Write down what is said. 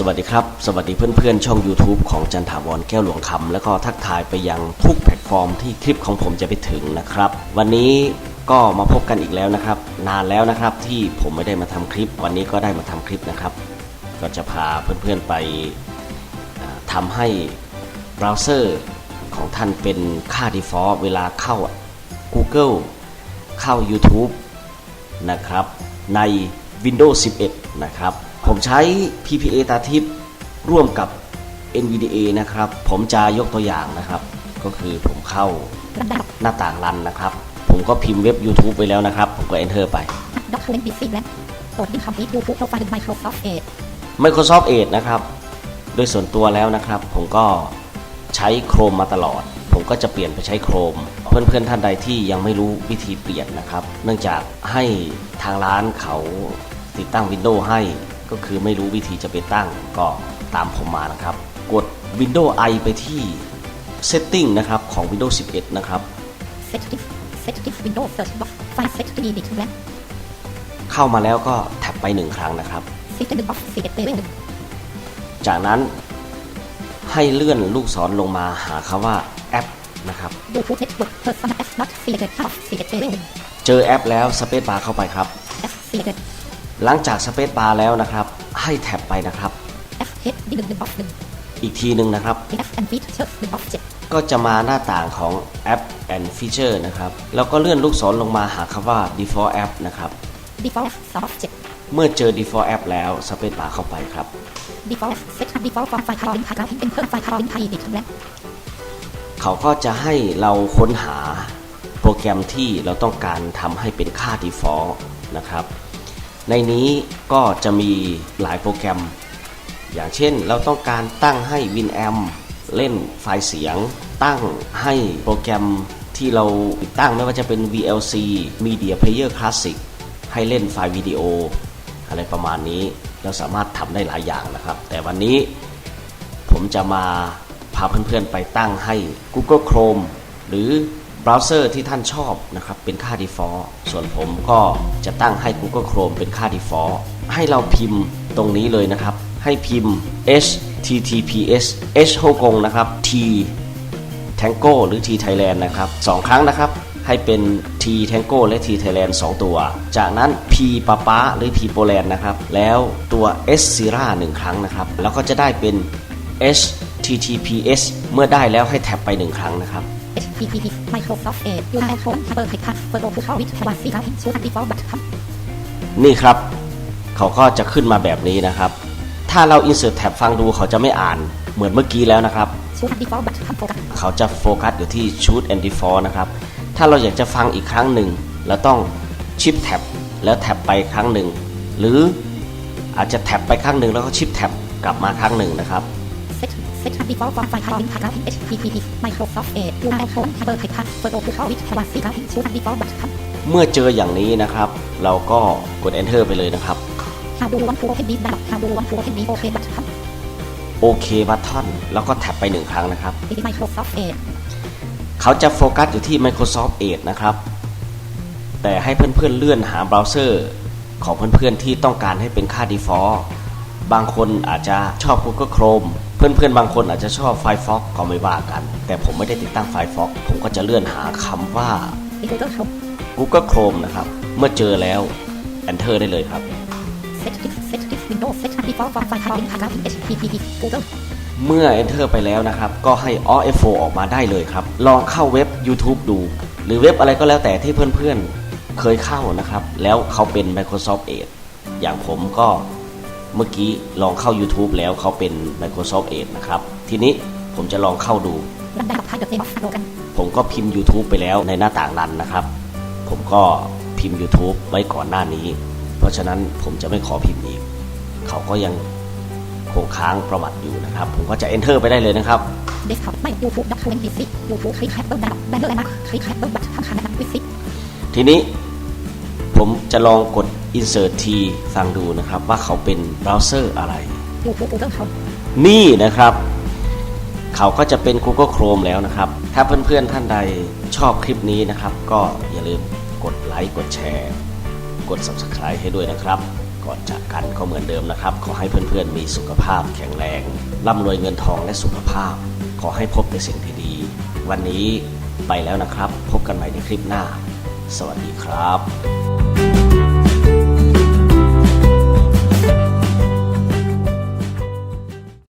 สวัสดีครับ สวัสดีเพื่อนๆ ช่อง YouTube ของจันถาวรแก้วหลวงคำแล้วก็ทักทายไปยังทุกแพลตฟอร์มที่คลิปของผมจะไปถึงนะครับ วันนี้ก็มาพบกันอีกแล้วนะครับ นานแล้วนะครับที่ผมไม่ได้มาทำคลิป วันนี้ก็ได้มาทำคลิปนะครับ ก็จะพาเพื่อนๆไปอ่าทำให้เบราว์เซอร์ของท่านเป็นค่า default เวลาเข้า Google เข้า YouTube นะครับใน Windows 11 นะครับ ผมใช้ PPA ตาทิพย์ร่วมกับ NVDA นะครับ ผมจะยกตัวอย่างนะครับ ก็คือผมเข้าลำดับหน้าต่างรันนะครับ ผมก็พิมพ์เว็บ YouTube ไปแล้วนะครับ ผมก็ Enter ไปด็อกเวนบิซี่และโปรดดิ้งคอมพิวยูทูบโปรไฟล์ Microsoft Edge Microsoft Edge นะครับ โดยส่วนตัวแล้วนะครับ ผมก็ใช้ Chrome มาตลอด ผมก็จะเปลี่ยนไปใช้ Chrome เพื่อนๆท่านใดที่ยังไม่รู้วิธีเปลี่ยนนะครับ เนื่องจากให้ทางร้านเขาติดตั้ง Windows ให้ ก็คือไม่รู้วิธีจะไปตั้งก็ตามผมมานะครับ กด Windows I ไปที่ Setting นะครับของ Windows 11 นะครับ Set Diff Set Diff Windows Search Box File Set to Edit และเข้ามาแล้วก็แท็บไปหนึ่งครั้งนะครับ System Box Select Level จากนั้นให้เลื่อนลูกศรลงมาหาคำว่าแอปนะครับ YouTube Network Personal App Not Selected Half Select Level เจอแอปแล้วสเปซบาร์เข้าไปครับ App Selected หลังจากสเปซบาร์แล้วนะครับ ให้แท็บไปนะครับ App Head ดีหนึ่งหนึ่ง Box หนึ่ง อีกทีหนึ่งนะครับ App and Features หนึ่ง Box เจ็ดก็จะมาหน้าต่างของแอป and Feature นะครับ แล้วก็เลื่อนลูกศรลงมาหาคำว่า Default App นะครับ Default สอง Box เจ็ด เมื่อเจอ Default App แล้วสเปซบาร์เข้าไปครับ Default Set Default Form File Calling Paragraph Enter File Calling File Edit และเขาก็จะให้เราค้นหาโปรแกรมที่เราต้องการทำให้เป็นค่า default นะครับ ในนี้ก็จะมีหลายโปรแกรม อย่างเช่นเราต้องการตั้งให้ Winamp เล่นไฟล์เสียง ตั้งให้โปรแกรมที่เราติดตั้งไม่ว่าจะเป็น VLC Media Player Classic ให้เล่นไฟล์วิดีโอ อะไรประมาณนี้เราสามารถทำได้หลายอย่างนะครับ แต่วันนี้ผมจะมาพาเพื่อนๆไปตั้งให้ Google Chrome หรือ เบราว์เซอร์ที่ท่านชอบนะครับเป็นค่า default ส่วนผมก็จะตั้งให้ Google Chrome เป็นค่า default ให้เราพิมพ์ตรงนี้เลยนะครับ ให้พิมพ์ https h ฮ่องกงนะครับ t Tango หรือ T Thailand นะครับสองครั้งนะครับให้เป็น T Tango และ T Thailand 2 ตัว จากนั้น P ปาปาหรือ P Poland นะครับ แล้วตัว S s i r a 1 ครั้งนะครับ แล้วก็จะได้เป็น HTTPS เมื่อได้แล้วให้แท็บไป 1 ครั้งนะครับ HTTP Microsoft Edge URL Home Hyper Hyper Photo to With Privacy Calling Choose Default Button นี่ครับ เขาก็จะขึ้นมาแบบนี้นะครับ ถ้าเรา insert แท็บฟังดูเขาจะไม่อ่านเหมือนเมื่อกี้แล้วนะครับ เขาจะโฟกัสอยู่ที่ shoot and default นะครับ ถ้าเราอยากจะฟังอีกครั้งหนึ่งเราต้องชิปแท็บแล้วแท็บไปครั้งหนึ่ง หรืออาจจะแท็บไปครั้งหนึ่งแล้วก็ชิปแท็บกลับมาครั้งหนึ่งนะครับ Set Set Default Form File Calling Paragraph HTTP Microsoft Edge URL Home Hyper Hyper Photo to With Privacy Calling Choose Default Button เมื่อเจออย่างนี้นะครับ เราก็กด enter ไปเลยนะครับ How do you want to open this dialog How do you want to open this OK button โอเคบัตทอนแล้วก็แท็บไปหนึ่งครั้งนะครับ This is Microsoft Edge เขาจะโฟกัสอยู่ที่ Microsoft Edge นะครับ แต่ให้เพื่อนๆเลื่อนหาเบราว์เซอร์ของเพื่อนๆที่ต้องการให้เป็นค่า default บางคนอาจจะชอบ Google Chrome เพื่อนๆ บางคนอาจจะชอบ Firefox ก็ไม่ว่ากัน แต่ผมไม่ได้ติดตั้ง Firefox ผมก็จะเลื่อนหาคำว่า This Google Chrome Google Chrome นะครับ เมื่อเจอแล้ว Enter ได้เลยครับ Set Diff Set Diff Windows Set Default Form File Calling Paragraph HTTP Google เมื่อ Enter ไปแล้วนะครับ ก็ให้ Alt F4 ออกมาได้เลยครับ ลองเข้าเว็บ YouTube ดู หรือเว็บอะไรก็แล้วแต่ที่เพื่อนๆ เคยเข้านะครับ แล้วเขาเป็น Microsoft Edge อย่างผมก็ เมื่อกี้ลองเข้า YouTube แล้วเขาเป็น Microsoft Edge นะครับ ทีนี้ผมจะลองเข้าดูลำดับท้าย The Name of Slogan ผมก็พิมพ์ YouTube ไปแล้วในหน้าต่างนั้นนะครับ ผมก็พิมพ์ YouTube ไว้ก่อนหน้านี้ เพราะฉะนั้นผมจะไม่ขอพิมพ์อีก เขาก็ยังคงค้างประวัติอยู่นะครับ ผมก็จะ Enter ไปได้เลยนะครับ Desktop ไม่ YouTube Document Visit YouTube Click Handle Dialog Banner และ Click Handle Button ทางขนาด Visit ทีนี้ผมจะลองกด insert t ฟังดูนะครับว่าเขาเป็นเบราว์เซอร์อะไร YouTube Google Chrome นี่นะครับ เขาก็จะเป็น Google Chrome แล้วนะครับ ถ้าเพื่อนๆท่านใดชอบคลิปนี้นะครับ ก็อย่าลืมกดไลค์กดแชร์ กด Subscribe ให้ด้วยนะครับขก่อนจากกันก็เหมือนเดิมนะครับ ขอให้เพื่อนๆมีสุขภาพแข็งแรงร่ำรวยเงินทองและสุขภาพ ขอให้พบแต่สิ่งที่ดี วันนี้ไปแล้วนะครับ พบกันใหม่ในคลิปหน้า สวัสดีครับ